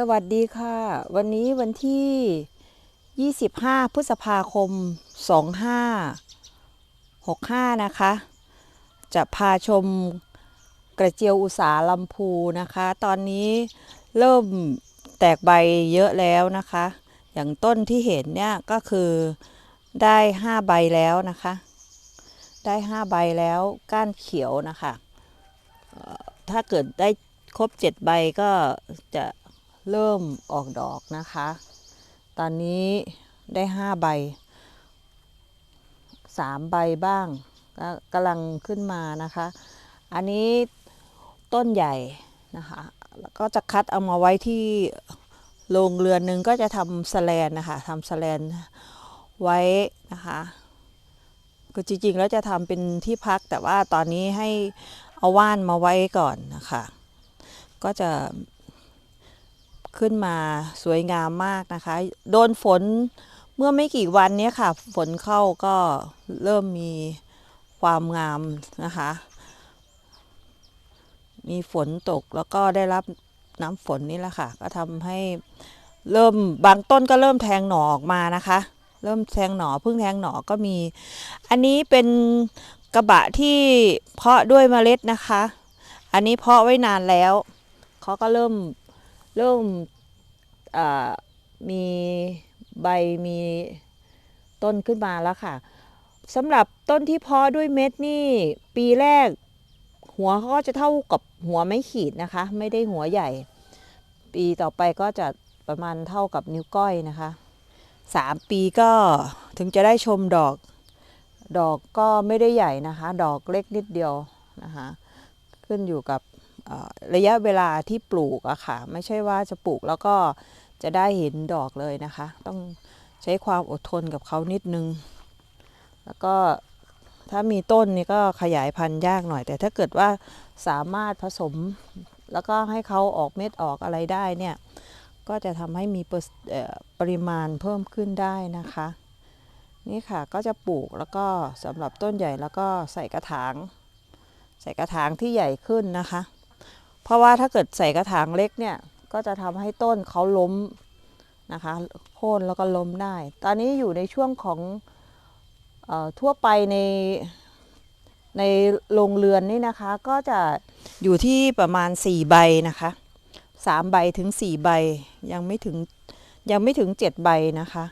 สวัสดีค่ะ วันนี้วันที่ 25 พฤษภาคม 2565 นะคะ จะพาชมกระเจียวอุสาลำพูนะคะ ตอนนี้เริ่มแตกใบเยอะแล้วนะคะ อย่างต้นที่เห็นเนี่ยก็คือได้ 5 ใบแล้วนะคะ ได้ 5 ใบแล้วก้านเขียวนะคะ ถ้าเกิดได้ครบ 7 ใบก็จะ เริ่มออกดอกนะคะ ตอนนี้ได้ห้าใบสามใบบ้างก็กำลังขึ้นมานะคะ อันนี้ต้นใหญ่นะคะแล้วก็จะคัดเอามาไว้ที่โรงเรือนหนึ่งก็จะทำสแลนนะคะทำสแลนไว้นะคะก็จริงๆแล้วจะทำเป็นที่พักแต่ว่าตอนนี้ให้เอาว่านมาไว้ก่อนนะคะ ก็จะ ขึ้นมาสวยงามมากนะคะ โดนฝนเมื่อไม่กี่วันนี้ค่ะ ฝนเข้าก็เริ่มมีความงามนะคะ มีฝนตกแล้วก็ได้รับน้ำฝนนี่แหละค่ะ ก็ทำให้เริ่มบางต้นก็เริ่มแทงหน่อออกมานะคะ เริ่มแทงหน่อพิ่งแทงหน่อก็มี อันนี้เป็นกระบะที่เพาะด้วยเมล็ดนะคะ อันนี้เพาะไว้นานแล้วเขาก็เริ่ม เริ่มมีใบมีต้นขึ้นมาแล้วค่ะสำหรับต้นที่เพาะด้วยเม็ดนี่ ปีแรก หัวเขาก็จะเท่ากับหัวไม้ขีดนะคะ ไม่ได้หัวใหญ่ ปีต่อไปก็จะประมาณเท่ากับนิ้วก้อยนะคะสามปีก็ถึงจะได้ชมดอก ดอกก็ไม่ได้ใหญ่นะคะ ดอกเล็กนิดเดียวนะคะ ขึ้นอยู่กับ ระยะเวลาที่ปลูกอะค่ะ ไม่ใช่ว่าจะปลูกแล้วก็จะได้เห็นดอกเลยนะคะ ต้องใช้ความอดทนกับเขานิดนึง แล้วก็ถ้ามีต้นนี่ก็ขยายพันธุ์ยากหน่อย แต่ถ้าเกิดว่าสามารถผสม แล้วก็ให้เขาออกเม็ดออกอะไรได้เนี่ยก็จะทำให้มีปริมาณเพิ่มขึ้นได้นะคะ นี่ค่ะก็จะปลูกแล้วก็สำหรับต้นใหญ่แล้วก็ใส่กระถาง ใส่กระถางที่ใหญ่ขึ้นนะคะ เพราะว่าถ้าเกิดใส่กระถางเล็กเนี่ยก็จะทำให้ต้นเขาล้มนะคะโค่นแล้วก็ล้มได้ ตอนนี้อยู่ในช่วงของออทั่วไปในในโรงเรือนนี่นะคะก็จะอยู่ที่ประมาณ 4 ใบนะคะ3ใบถึง 4 ใบยังไม่ถึงยังไม่ถึง 7 ใบนะคะ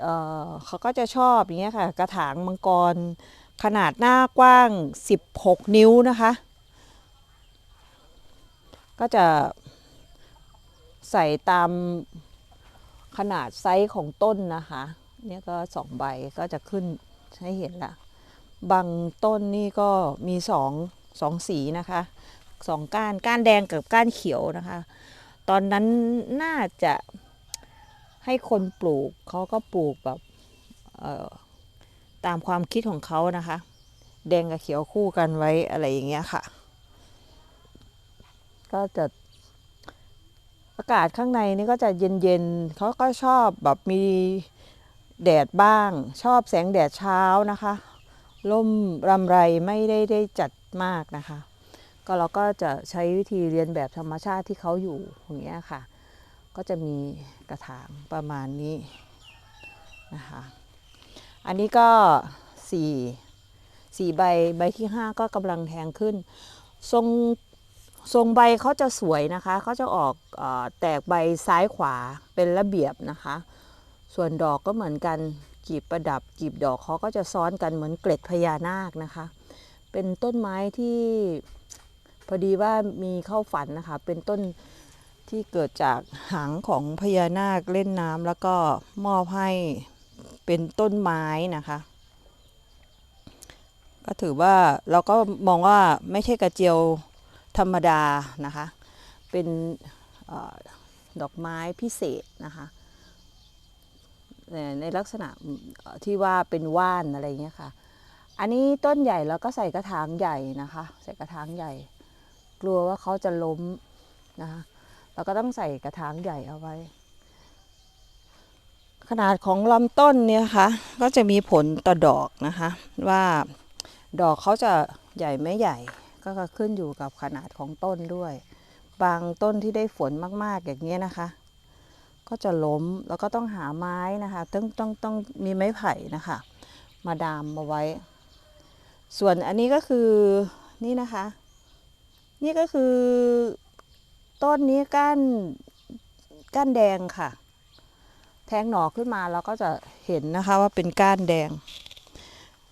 เเขาก็จะชอบอย่างเงี้ยค่ะ กระถางมังกรขนาดหน้ากว้าง 16 นิ้วนะคะ ก็จะใส่ตามขนาดไซส์ของต้นนะคะเนี่ยก็สองใบก็จะขึ้นให้เห็นละบางต้นนี่ก็มีสองสองสีนะคะสองก้านก้านแดงกับก้านเขียวนะคะ ตอนนั้นน่าจะให้คนปลูกเขาก็ปลูกแบบตามความคิดของเขานะคะ แดงกับเขียวคู่กันไว้อะไรอย่างเงี้ยค่ะ ก็จะอากาศข้างในนี่ก็จะเย็นๆเขาก็ชอบแบบมีแดดบ้าง ชอบแสงแดดเช้านะคะร่มรำไรไม่ได้ได้จัดมากนะคะ ก็เราก็จะใช้วิธีเรียนแบบธรรมชาติที่เขาอยู่อย่างเงี้ยค่ะ ก็จะมีกระถางประมาณนี้นะคะ อันนี้ก็สี่สี่ใบใบที่ห้าก็กำลังแทงขึ้น ทรง ทรงใบเขาจะสวยนะคะเขาจะออกอแตกใบซ้ายขวาเป็นระเบียบนะคะ ส่วนดอกก็เหมือนกันกีบประดับกีบดอกเขาก็จะซ้อนกันเหมือนเกล็ดพญานาคนะคะ เป็นต้นไม้ที่พอดีว่ามีเข้าฝันนะคะ เป็นต้นที่เกิดจากหางของพญานาคเล่นน้ำแล้วก็มอบให้เป็นต้นไม้นะคะ ก็ถือว่าเราก็มองว่าไม่ใช่กระเจียว ธรรมดานะคะ เป็นออดอกไม้พิเศษนะคะ ในลักษณะที่ว่าเป็นว่านอะไรเงี้ยค่ะ อันนี้ต้นใหญ่แล้วก็ใส่กระถางใหญ่นะคะ ใส่กระถางใหญ่ กลัวว่าเขาจะล้มนะคะเราก็ต้องใส่กระถางใหญ่เอาไว้ ขนาดของลำต้นเนี่ยนะคะก็จะมีผลต่อดอกนะคะ ว่าดอกเขาจะใหญ่ไม่ใหญ่ ก็ขึ้นอยู่กับขนาดของต้นด้วย บางต้นที่ได้ฝนมากๆอย่างเงี้ยนะคะ ก็จะล้มแล้วก็ต้องหาไม้นะคะต้องต้องต้องมีไม้ไผ่นะคะ มาดามมาไว้ ส่วนอันนี้ก็คือนี่นะคะ นี่ก็คือต้นนี้ก้านก้านแดงค่ะ แทงหน่อขึ้นมาเราก็จะเห็นนะคะว่าเป็นก้านแดง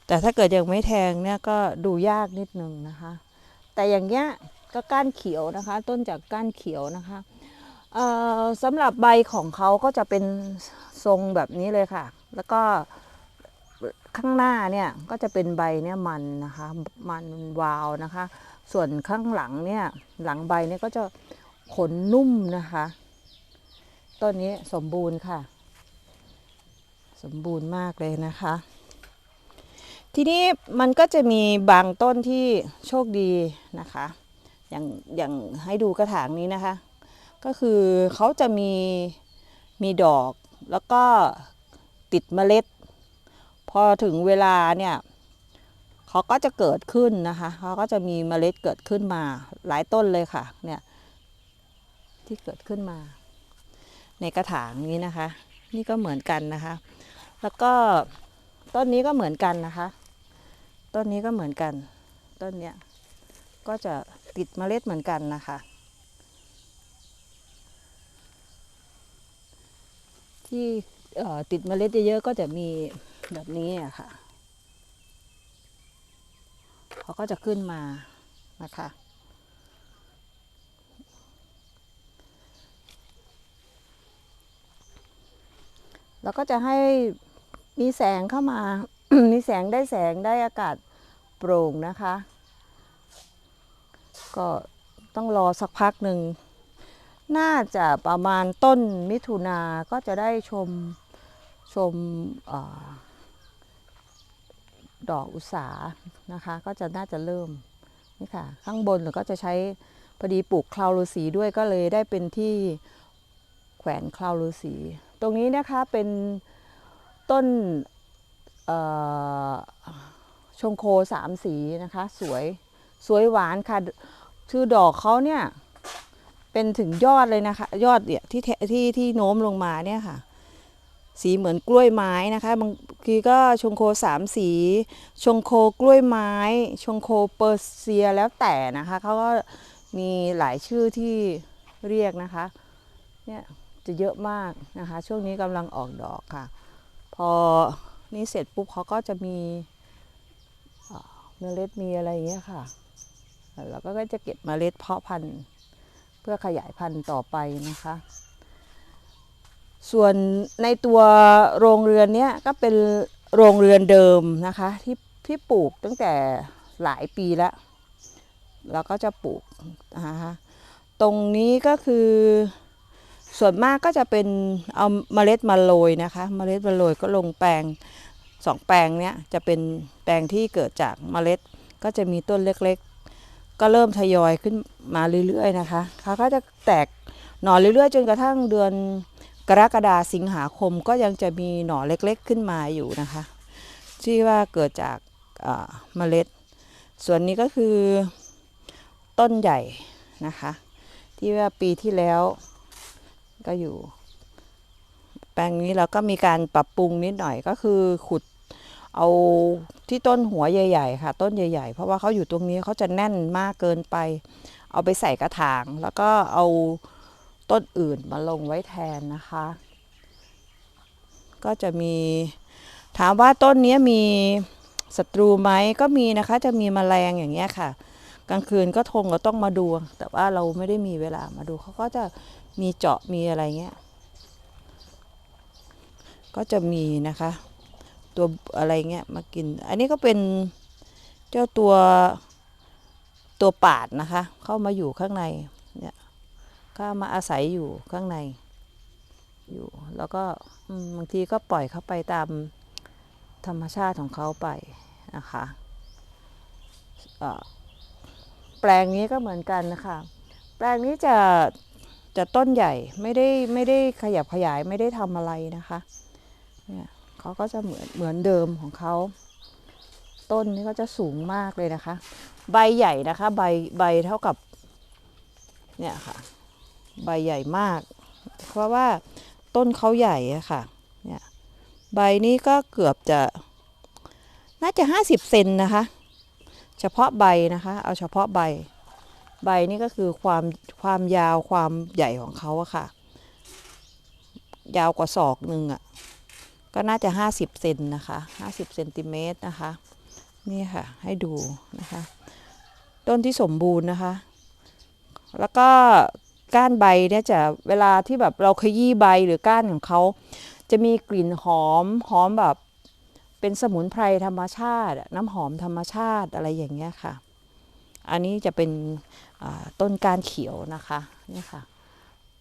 แต่ถ้าเกิดยังไม่แทงเนี่ยก็ดูยากนิดนึงนะคะ แต่อย่างเงี้ยก็ก้านเขียวนะคะ ต้นจากก้านเขียวนะคะสำหรับใบของเขาก็จะเป็นทรงแบบนี้เลยค่ะ แล้วก็ข้างหน้าเนี่ยก็จะเป็นใบเนี่ยมันนะคะมันวาวนะคะ ส่วนข้างหลังเนี่ยหลังใบเนี่ยก็จะขนนุ่มนะคะต้นนี้สมบูรณ์ค่ะ สมบูรณ์มากเลยนะคะ ทีนี้มันก็จะมีบางต้นที่โชคดีนะคะ อย่างอย่างให้ดูกระถางนี้นะคะ ก็คือเขาจะมีมีดอกแล้วก็ติดเมล็ด พอถึงเวลาเนี่ยเขาก็จะเกิดขึ้นนะคะเขาก็จะมีเมล็ดเกิดขึ้นมาหลายต้นเลยค่ะเนี่ยที่เกิดขึ้นมา ในกระถางนี้นะคะ นี่ก็เหมือนกันนะคะ แล้วก็ต้นนี้ก็เหมือนกันนะคะ ต้นนี้ก็เหมือนกัน ต้นเนี้ยก็จะติดเมล็ดเหมือนกันนะคะ ที่ติดเมล็ดเยอะๆก็จะมีแบบนี้อะค่ะเขาก็จะขึ้นมานะคะ แล้วก็จะให้มีแสงเข้ามา มีแสงได้แสงได้อากาศ โปร่งนะคะ ก็ต้องรอสักพักหนึ่ง น่าจะประมาณต้นมิถุนาก็จะได้ชมชมออดอกอุษานะคะ ก็จะน่าจะเริ่มนี่ค่ะ ข้างบนเราก็จะใช้พอดีปลูกคลาวฤาษีด้วยก็เลยได้เป็นที่แขวนคลาวฤาษีตรงนี้นะคะเป็นต้นเอ่อ ชงโคสามสีนะคะ สวยสวยหวานค่ะชื่อดอกเขาเนี่ย เป็นถึงยอดเลยนะคะ ยอดเนี่ยที่ทที่ที่โน้มลงมาเนี่ยค่ะ สีเหมือนกล้วยไม้นะคะ บางทีก็ชงโคสามสี ชงโคกล้วยไม้ ชงโคเปอร์เซียแล้วแต่นะคะเขาก็มีหลายชื่อที่เรียกนะคะ เนี่ยจะเยอะมากนะคะ ช่วงนี้กำลังออกดอกค่ะ พอนี่เสร็จปุ๊บเขาก็จะมี เมล็ดมีอะไรเงี้ยค่ะ แล้วก็จะเก็บเมล็ดเพาะพันธุ์เพื่อขยายพันธุ์ต่อไปนะคะ ส่วนในตัวโรงเรือนเนี้ยก็เป็นโรงเรือนเดิมนะคะที่ที่ปลูกตั้งแต่หลายปีแล้วแล้วก็จะปลูกนะคะตรงนี้ก็คือส่วนมากก็จะเป็นเอาเมล็ดมาโรยนะคะ เมล็ดมาโรยก็ลงแปลง สองแปลงเนี้ยจะเป็นแปลงที่เกิดจากเมล็ด ก็จะมีต้นเล็กๆ ก็เริ่มทยอยขึ้นมาเรื่อยๆนะคะเขาก็จะแตกหน่อเรื่อยๆ จนกระทั่งเดือนกรกฎาสิงหาคมก็ยังจะมีหน่อเล็กๆขึ้นมาอยู่นะคะที่ว่าเกิดจากเอ่อเมล็ด ส่วนนี้ก็คือต้นใหญ่นะคะ ที่ว่าปีที่แล้วก็อยู่ แปลงนี้เราก็มีการปรับปรุงนิดหน่อยก็คือขุด เอาที่ต้นหัวใหญ่ๆค่ะ ต้นใหญ่ ๆ เพราะว่าเขาอยู่ตรงนี้เขาจะแน่นมากเกินไป เอาไปใส่กระถาง แล้วก็เอาต้นอื่นมาลงไว้แทนนะคะ ก็จะมีถามว่าต้นนี้มีศัตรูไหมก็มีนะคะจะมีแมลงอย่างเงี้ยค่ะ กลางคืนก็ทงก็ต้องมาดู แต่ว่าเราไม่ได้มีเวลามาดูเขาก็จะมีเจาะมีอะไรเงี้ย ก็จะมีนะคะ ตัวอะไรเงี้ยมากิน อันนี้ก็เป็นเจ้าตัวตัวปาดนะคะ เข้ามาอยู่ข้างในเนี่ยก็มาอาศัยอยู่ข้างใน อยู่ แล้วก็บางทีก็ปล่อยเขาไปตามธรรมชาติของเขาไปนะคะแปลงนี้ก็เหมือนกันนะคะ แปลงนี้จะจะต้นใหญ่ไม่ได้ไม่ได้ขยับขยายไม่ได้ทำอะไรนะคะเนี่ย เขาก็จะเหมือนเหมือนเดิมของเขา ต้นนี้ก็จะสูงมากเลยนะคะ ใบใหญ่นะคะ ใบใบเท่ากับ เนี่ยค่ะ ใบใหญ่มาก เพราะว่าต้นเขาใหญ่อะค่ะ เนี่ย ใบนี้ก็เกือบจะ น่าจะห้าสิบเซนนะคะ เฉพาะใบนะคะ เอาเฉพาะใบ ใบนี่ก็คือความความยาวความใหญ่ของเขาอะค่ะ ยาวกว่าศอกหนึ่งอะ ก็น่าจะห้าสิบเซนนะคะห้าสิบเซนติเมตรนะคะนี่ค่ะให้ดูนะคะ ต้นที่สมบูรณ์นะคะ แล้วก็ก้านใบเนี่ยจะเวลาที่แบบเราขยี้ใบหรือก้านของเขาจะมีกลิ่นหอมหอมแบบเป็นสมุนไพรธรรมชาติ น้ำหอมธรรมชาติอะไรอย่างเงี้ยค่ะ อันนี้จะเป็นต้นก้านเขียวนะคะนี่ค่ะ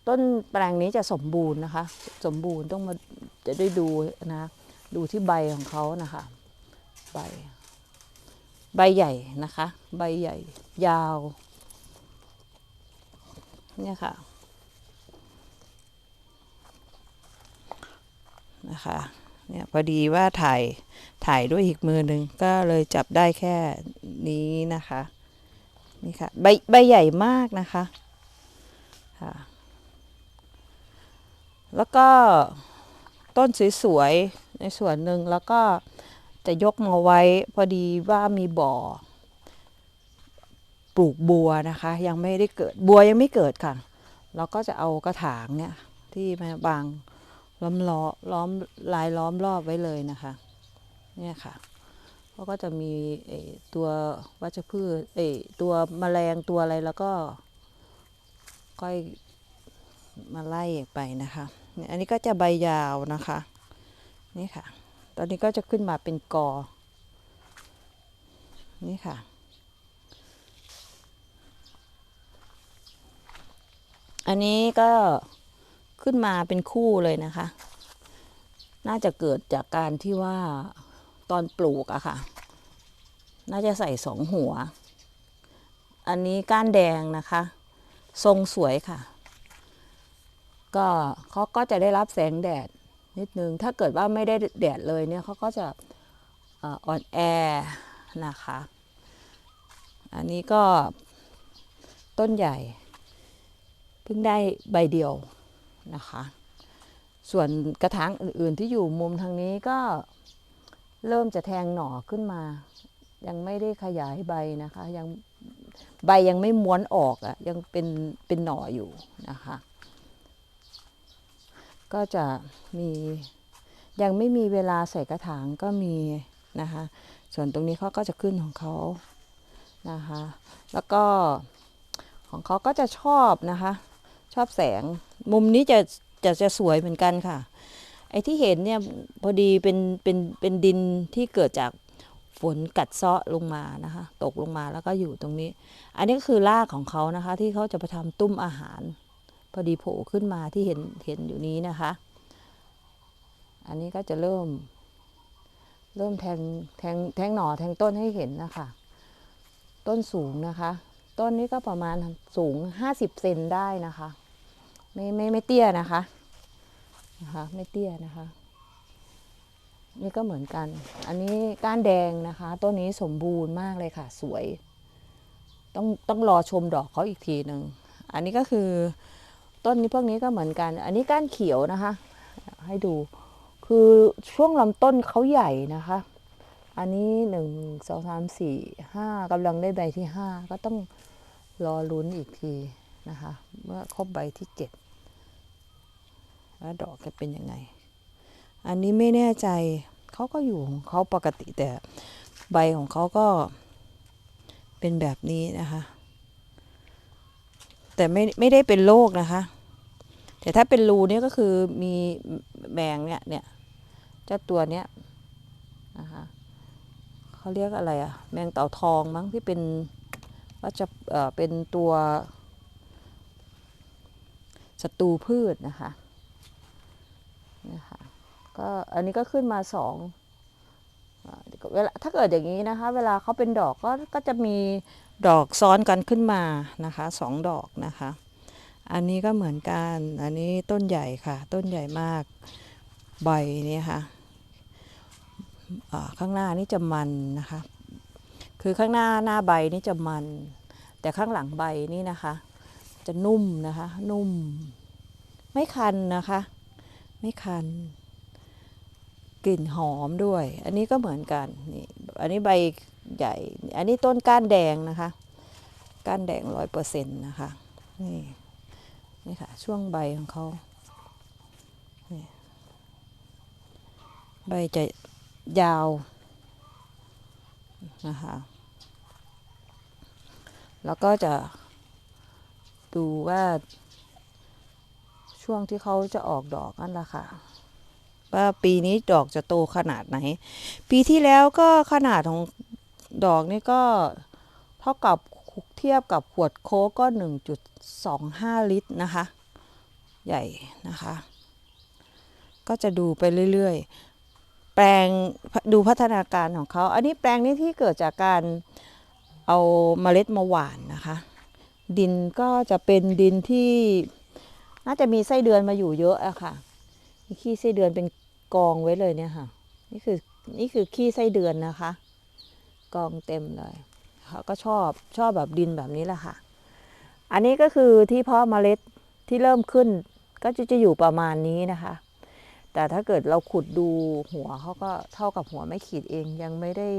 ต้นแปลงนี้จะสมบูรณ์นะคะ สมบูรณ์ต้องมาจะได้ดูนะดูที่ใบของเขานะคะ ใบ ใบใหญ่นะคะ ใบใหญ่ ยาว เนี่ยค่ะนะคะเนี่ยพอดีว่าถ่ายถ่ายด้วยอีกมือหนึ่งก็เลยจับได้แค่นี้นะคะ นี่ค่ะ ใบใบใหญ่มากนะคะค่ะ แล้วก็ต้นสวยๆในส่วนหนึ่งแล้วก็จะยกมาไว้พอดีว่ามีบ่อ ปลูกบัวนะคะ ยังไม่ได้เกิดบัวยังไม่เกิดค่ะ เราก็จะเอากระถางเนี่ยที่มาบางล้อมล้อล้อมลายล้อมรอบไว้เลยนะคะ เนี่ยค่ะเขาก็จะมีตัววัชพืชตัวแมลงตัวอะไรแล้วก็ก้อย มาไล่ไปนะคะนี่อันนี้ก็จะใบยาวนะคะ นี่ค่ะ ตอนนี้ก็จะขึ้นมาเป็นกอ นี่ค่ะ อันนี้ก็ขึ้นมาเป็นคู่เลยนะคะ น่าจะเกิดจากการที่ว่าตอนปลูกอะค่ะ น่าจะใส่สองหัว อันนี้ก้านแดงนะคะ ทรงสวยค่ะ ก็เขาก็จะได้รับแสงแดดนิดนึง ถ้าเกิดว่าไม่ได้แดดเลยเนี่ยเขาก็จะอ่ออ่อนแอนะคะ อันนี้ก็ต้นใหญ่ เพิ่งได้ใบเดียวนะคะ ส่วนกระถางอื่นๆที่อยู่มุมทางนี้ก็เริ่มจะแทงหน่อขึ้นมา ยังไม่ได้ขยายใบนะคะ ยังใบยังไม่ม้วนออกอะ่ะยังเป็นเป็นหน่ออยู่นะคะ ก็จะมียังไม่มีเวลาใส่กระถางก็มีนะคะ ส่วนตรงนี้เขาก็จะขึ้นของเขานะคะ แล้วก็ของเขาก็จะชอบนะคะ ชอบแสงมุมนี้จะจะจะสวยเหมือนกันค่ะ ไอ้ที่เห็นเนี่ยพอดีเป็นเป็นเป็นดินที่เกิดจากฝนกัดเซาะลงมานะคะ ตกลงมาแล้วก็อยู่ตรงนี้ อันนี้ก็คือรากของเขานะคะ ที่เขาจะไปทำตุ้มอาหาร พอดีโผล่ขึ้นมาที่เห็นเห็นอยู่นี้นะคะ อันนี้ก็จะเริ่ม เริ่มแทงแทงแทงหน่อแทงต้นให้เห็นนะคะ ต้นสูงนะคะ ต้นนี้ก็ประมาณสูง 50 เซนได้นะคะ ไม่ไม่ไม่เตี้ยนะคะนะคะ ไม่เตี้ยนะคะ นี่ก็เหมือนกัน อันนี้ก้านแดงนะคะ ต้นนี้สมบูรณ์มากเลยค่ะ สวย ต้องต้องรอชมดอกเขาอีกทีหนึ่ง อันนี้ก็คือ ต้นนี้พวกนี้ก็เหมือนกัน อันนี้ก้านเขียวนะคะ ให้ดู คือช่วงลำต้นเขาใหญ่นะคะ อันนี้หนึ่งสองสามสี่ห้ากำลังได้ใบที่ห้าก็ต้องรอลุ้นอีกทีนะคะ เมื่อครบใบที่เจ็ดแล้วดอกจะเป็นยังไง อันนี้ไม่แน่ใจเขาก็อยู่ของเขาปกติแต่ใบของเขาก็เป็นแบบนี้นะคะ แต่ไม่ไม่ได้เป็นโรคนะคะ แต่ถ้าเป็นรูเนี่ยก็คือมีแมงเนี่ยเนี่ยเจ้าตัวเนี้ยนะคะเขาเรียกอะไรอะแมงเต่าทองมั้งที่เป็นว่าจะเอ่อเป็นตัวศัตรูพืชนะคะนี่ยค่ะก็อันนี้ก็ขึ้นมาสองเวลาถ้าเกิดอย่างนี้นะคะ เวลาเขาเป็นดอกก็ก็จะมีดอกซ้อนกันขึ้นมานะคะสองดอกนะคะ อันนี้ก็เหมือนกัน อันนี้ต้นใหญ่ค่ะ ต้นใหญ่มาก ใบนี่ค่ะข้างหน้านี่จะมันนะคะ คือข้างหน้าหน้าใบนี่จะมัน แต่ข้างหลังใบนี่นะคะ จะนุ่มนะคะ นุ่ม ไม่คันนะคะ ไม่คัน กลิ่นหอมด้วย อันนี้ก็เหมือนกันนี่อันนี้ใบใหญ่ อันนี้ต้นก้านแดงนะคะ ก้านแดงร้อยเปอร์เซ็นต์นะคะ นี่ นี่ค่ะ ช่วงใบของเขาใบจะยาวนะคะแล้วก็จะดูว่าช่วงที่เขาจะออกดอกนั่นแหละค่ะ ว่าปีนี้ดอกจะโตขนาดไหน ปีที่แล้วก็ขนาดของดอกนี่ก็เท่ากับ เทียบกับขวดโค้กก็ 1.25 ลิตรนะคะ ใหญ่นะคะ ก็จะดูไปเรื่อยๆ แปลงดูพัฒนาการของเขา อันนี้แปลงนี้ที่เกิดจากการเอาเมล็ดมาหว่านนะคะ ดินก็จะเป็นดินที่น่าจะมีไส้เดือนมาอยู่เยอะอะค่ะ มีขี้ไส้เดือนเป็นกองไว้เลยเนี่ยค่ะ นี่คือนี่คือขี้ไส้เดือนนะคะ กองเต็มเลย เขาก็ชอบชอบแบบดินแบบนี้แหละค่ะ อันนี้ก็คือที่เพาะเมล็ดที่เริ่มขึ้นก็จะจะอยู่ประมาณนี้นะคะ แต่ถ้าเกิดเราขุดดูหัวเขาก็เท่ากับหัวไม่ขีดเองยังไม่ได้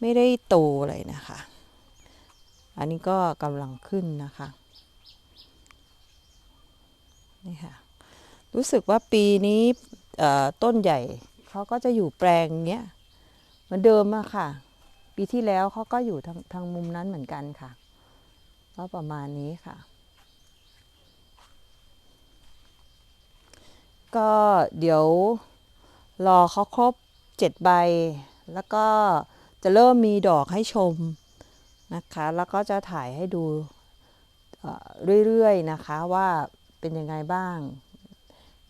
ไม่ได้โตเลยนะคะ อันนี้ก็กำลังขึ้นนะคะนี่ค่ะรู้สึกว่าปีนี้ต้นใหญ่เขาก็จะอยู่แปลงเนี้ยเหมือนเดิมอะค่ะ ปีที่แล้วเขาก็อยู่ทางทางมุมนั้นเหมือนกันค่ะ ก็ประมาณนี้ค่ะ ก็เดี๋ยวรอเขาครบเจ็ดใบ แล้วก็จะเริ่มมีดอกให้ชมนะคะ แล้วก็จะถ่ายให้ดูเอ่อเรื่อยๆนะคะว่าเป็นยังไงบ้าง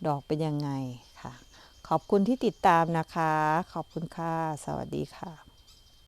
ดอกเป็นยังไงค่ะ ขอบคุณที่ติดตามนะคะ ขอบคุณค่ะ สวัสดีค่ะ